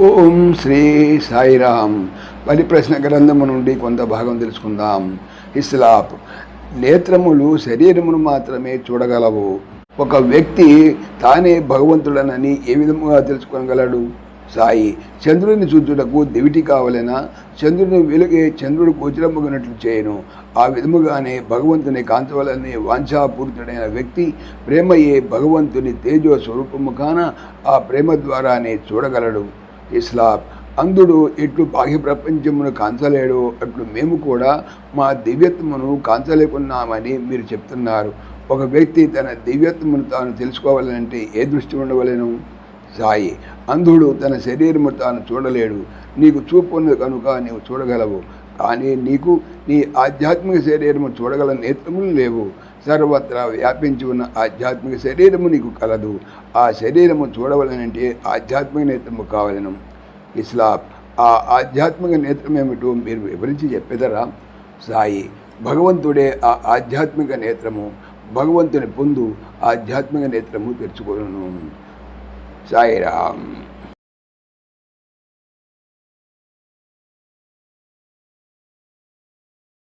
ఓం శ్రీ సాయిరామ్ పరిప్రశ్న గ్రంథము నుండి కొంత భాగం తెలుసుకుందాం. ఇస్లాప్. నేత్రములు శరీరమును మాత్రమే చూడగలవు. ఒక వ్యక్తి తానే భగవంతుడనని ఏ విధముగా తెలుసుకోగలడు సాయి చంద్రుడిని చూచుటకు దివిటి కావలెనా? చంద్రుని వెలుగే చంద్రుడు గోచరమ్మగినట్లు చేయను. ఆ విధముగానే భగవంతుని కాంచవలనే వాంఛాపూరితుడైన వ్యక్తి ప్రేమయే భగవంతుని తేజో స్వరూపము కాన ఆ ప్రేమ ద్వారానే చూడగలడు. ఇస్లాం. అందుడు ఎట్లు బాహ్య ప్రపంచమును కాంచలేడు అట్లు మేము కూడా మా దివ్యత్వమును కాంచలేకున్నామని మీరు చెప్తున్నారు. ఒక వ్యక్తి తన దివ్యత్వమును తాను తెలుసుకోవాలంటే ఏ దృష్టి ఉండవలెను? సాయి అంధుడు తన శరీరము తాను చూడలేడు. నీకు చూపు ఉన్నది కనుక నీవు చూడగలవు. కానీ నీకు నీ ఆధ్యాత్మిక శరీరము చూడగల నేత్రములు లేవు. సర్వత్రా వ్యాపించి ఉన్న ఆధ్యాత్మిక శరీరము నీకు కలదు. ఆ శరీరము చూడవలనంటే ఆధ్యాత్మిక నేత్రము కావలను. ఇస్లాం ఆ ఆధ్యాత్మిక నేత్రం ఏమిటో మీరు వివరించి చెప్పేదరా? సాయి భగవంతుడే ఆ ఆధ్యాత్మిక నేత్రము. భగవంతుని పొందు ఆధ్యాత్మిక నేత్రము తెరుచుకోను సాయిరామ్.